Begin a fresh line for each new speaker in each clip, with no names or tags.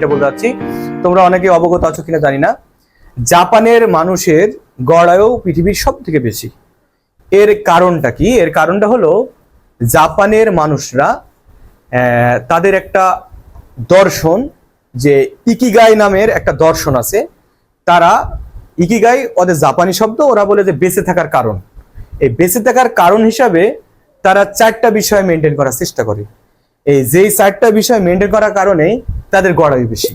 যেটা বলতে চাচ্ছি তোমরা অনেকে অবগত আছো কিনা জানি না। জাপানের মানুষের গড়ায়ও পৃথিবীর সব থেকে বেশি। এর কারণটা কি? এর কারণটা হলো জাপানের মানুষরা তাদের একটা দর্শন যে ইকিগাই নামের একটা দর্শন আছে। তারা ইকিগাই ওদের জাপানি শব্দ, ওরা বলে যে বেঁচে থাকার কারণ। এই বেঁচে থাকার কারণ হিসাবে তারা চারটা বিষয় মেনটেন করার চেষ্টা করে। এই যেই চারটা বিষয় মেনটেন করার কারণে তাদের গড়াই বেশি।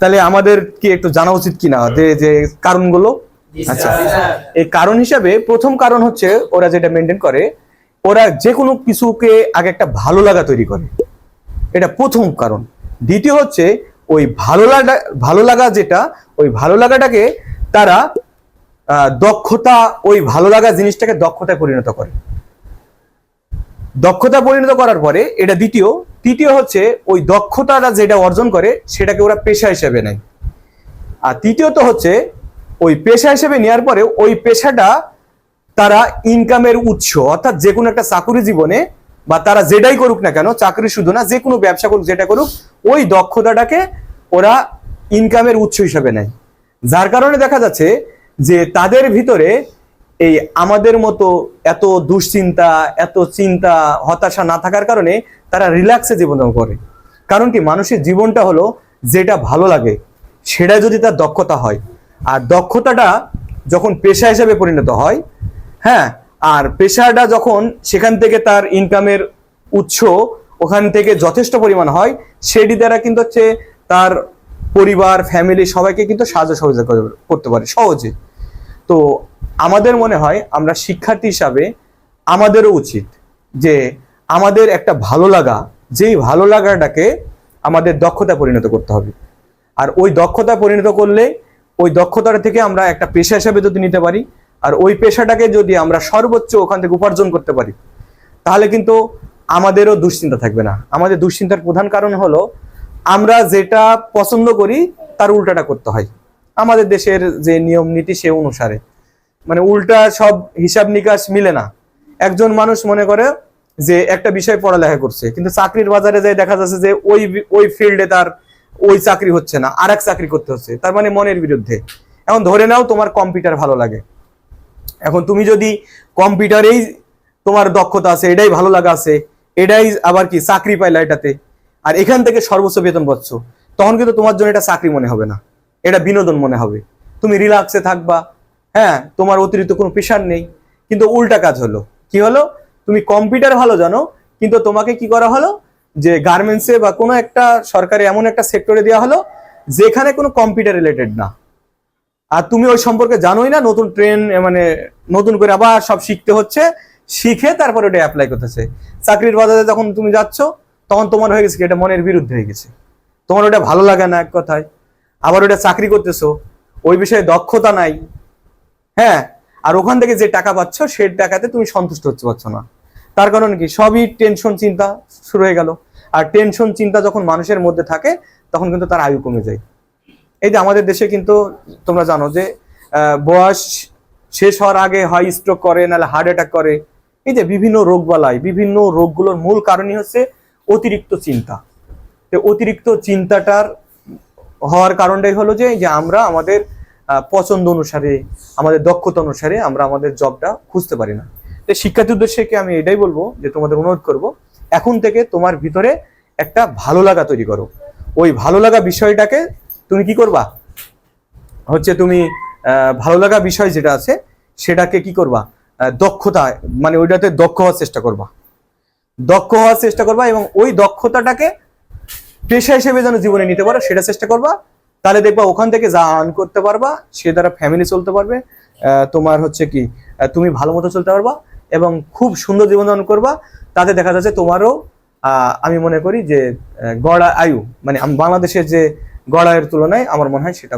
তাহলে আমাদের কি একটু জানা উচিত কিনা যে যে কারণগুলো? আচ্ছা এই কারণ হিসাবে প্রথম কারণ হচ্ছে ওরা যেটা মেনটেন করে ওরা যে কোনো কিছুকে আগে একটা ভালো লাগা তৈরি করে। এটা প্রথম কারণ। দ্বিতীয় হচ্ছে ওই ভালো লাগা ভালো লাগা যেটা ওই ভালো লাগাটাকে তারা দক্ষতা ওই ভালো লাগা জিনিসটাকে দক্ষতায় পরিণত করে। দক্ষতা পরিণত করার পরে এটা দ্বিতীয় তৃতীয় হচ্ছে, ওই দক্ষতাটা যেটা অর্জন করে, সেটাকে ওরা পেশা হিসেবে নেয়। আর তৃতীয়ত হচ্ছে, ওই পেশা হিসেবে নেওয়ার পরে ওই পেশাটা তারা ইনকামের উৎস, অর্থাৎ যে কোনো একটা চাকুরি জীবনে, বা তারা যেটাই করুক না কেন, চাকরি শুধু না, যে কোনো ব্যবসা করুক, যেটা করুক, ওই দক্ষতাটাকে ওরা ইনকামের উৎস হিসেবে নেয়। যার কারণে দেখা যাচ্ছে যে তাদের ভিতরে এই আমাদের মতো এত দুশ্চিন্তা, এত চিন্তা, হতাশা না থাকার কারণে তারা রিল্যাক্সে জীবনযাপন করে। কারণ কি? মানুষের জীবনটা হলো যেটা ভালো লাগে, সেটা যদি তার দক্ষতা হয়। আর দক্ষতাটা যখন পেশা হিসেবে পরিণত হয় হ্যাঁ আর পেশাটা যখন সেখান থেকে তার ইনকামের উৎস ওখান থেকে যথেষ্ট পরিমাণ হয়, সেটি দ্বারা কিন্তু হচ্ছে তার পরিবার ফ্যামিলি সবাইকে কিন্তু সাহায্য সহযোগিতা করে- করতে পারে, সহজে। তো আমাদের মনে হয় আমরা শিক্ষার্থী হিসাবে আমাদেরও উচিত যে আমাদের একটা ভালো লাগা, যেই ভালো লাগাটাকে আমাদের দক্ষতা পরিণত করতে হবে। আর ওই দক্ষতা পরিণত করলে ওই দক্ষতাটা থেকে আমরা একটা পেশা হিসাবে যদি নিতে পারি, আর ওই পেশাটাকে যদি আমরা সর্বোচ্চ ওখান থেকে উপার্জন করতে পারি, তাহলে কিন্তু আমাদেরও দুশ্চিন্তা থাকবে না। আমাদের দুশ্চিন্তার প্রধান কারণ হলো আমরা যেটা পছন্দ করি, তার উল্টাটা করতে হয়। আমাদের দেশের যে নিয়ম নীতি সে অনুসারে। মানে উল্টা সব হিসাব নিকাশ মিলে না। একজন মানুষ মনে করে যে একটা বিষয় পড়ালেখা করছে, কিন্তু চাকরির বাজারে যাই দেখা যাচ্ছে যে ওই ওই ফিল্ডে তার ওই চাকরি হচ্ছে না আর চাকরি করতে হচ্ছে, তার মানে মনের বিরুদ্ধে। এখন ধরে নাও তোমার কম্পিউটার ভালো লাগে। এখন তুমি যদি কম্পিউটারেই তোমার দক্ষতা আছে, এটাই ভালো লাগা আছে, এটাই আবার কি চাকরি পাইলা এটাতে, আর এখান থেকে সর্বোচ্চ বেতন পাচ্ছ, তখন কিন্তু তোমার জন্য এটা চাকরি মনে হবে না, এটা বিনোদন মনে হবে। তুমি রিল্যাক্সে থাকবা হ্যাঁ তোমার অতিরিক্ত কোনো প্রেশার নেই। কিন্তু উল্টা কাজ হলো। কি হলো? তুমি কম্পিউটার ভালো জানো, কিন্তু তোমাকে কি করা হলো? যে গার্মেন্টসে বা কোনো একটা সরকারি এমন একটা সেক্টরে দেওয়া হলো, যেখানে কোনো কম্পিউটার রিলেটেড না। আর তুমি ওই সম্পর্কে জানোই না, নতুন ট্রেন মানে নতুন করে আবার সব শিখতে হচ্ছে, শিখে তারপর ওটা অ্যাপ্লাই করতেছে। চাকরির বাজারে যখন তুমি যাচ্ছ, তখন তোমার হয়ে গেছে এটা মনের বিরুদ্ধে হয়ে গেছে। তোমার ওটা ভালো লাগে না এক কথায়। আবার ওটা চাকরি করতেছো, ওই বিষয়ে দক্ষতা নাই হ্যাঁ আর ওখান থেকে যে টাকা পাচ্ছ, সেই টাকাতে তুমি সন্তুষ্ট হতে পারছ না। তার কারণ কি? সবই টেনশন চিন্তা শুরু হয়ে গেল। আর টেনশন চিন্তা যখন মানুষের মধ্যে থাকে, তখন কিন্তু তার আয়ু কমে যায়। এই যে আমাদের দেশে কিন্তু তোমরা জানো যে বয়স শেষ হওয়ার আগে হয় স্ট্রোক করে, নাহলে হার্ট অ্যাটাক করে। এই যে বিভিন্ন রোগ রোগবালাই, বিভিন্ন রোগগুলোর মূল কারণই হচ্ছে অতিরিক্ত চিন্তা। অতিরিক্ত চিন্তাটার হওয়ার কারণটাই হলো যে আমরা আমাদের পছন্দ অনুসারে, আমাদের দক্ষতা অনুসারে আমরা আমাদের জবটা খুঁজতে পারি না। তো শিক্ষার্থী উদ্দেশ্যে কি আমি এটাই বলব যে তোমাদের অনুরোধ করব, এখন থেকে তোমার ভিতরে একটা ভালো লাগা তৈরি করো। ওই ভালো লাগা বিষয়টাকে তুমি কি করবা? হচ্ছে তুমি ভালো লাগা বিষয় যেটা আছে, সেটাকে কি করবা? দক্ষতা মানে ওইটাতে দক্ষ হওয়ার চেষ্টা করবা। দক্ষ হওয়ার চেষ্টা করবা এবং ওই দক্ষতাটাকে পেশা হিসেবে যেন জীবনে নিতে পারো, সেটা চেষ্টা করবা। তাহলে দেখবা ওখান থেকে যা আর্ন করতে পারবা, সে দ্বারা ফ্যামিলি চলতে পারবে তোমার হচ্ছে কি তুমি ভালো মতো চলতে পারবা এবং খুব সুন্দর জীবনযাপন করবা। তাতে দেখা যাচ্ছে তোমারও আমি মনে করি যে গড় আয়ু মানে বাংলাদেশের যে গড় আয়ের তুলনায় আমার মনে হয় সেটা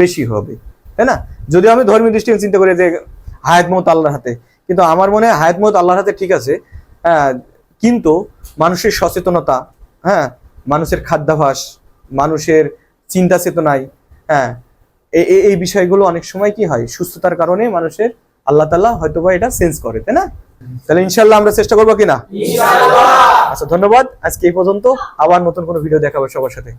বেশি হবে, তাই না? যদিও আমি ধর্মীয় দৃষ্টিতে চিন্তা করি যে, হায়াত মত আল্লাহর হাতে, কিন্তু আমার মনে হয় হায়াত মত আল্লাহর হাতে ঠিক আছে কিন্তু মানুষের সচেতনতা হ্যাঁ মানুষের খাদ্যাভাস, মানুষের চিন্তা চেতনায় হ্যাঁ এই এই- বিষয়গুলো অনেক সময় কি হয়? সুস্থতার কারণে মানুষের আল্লাহ তাল্লাহ হয়তো বা এটা সেন্স করে তাই না? তাহলে ইনশাল্লাহ আমরা চেষ্টা করব কিনা আচ্ছা ধন্যবাদ। আজকে এই পর্যন্ত আবার নতুন কোনো ভিডিও দেখাবো সবার সাথে।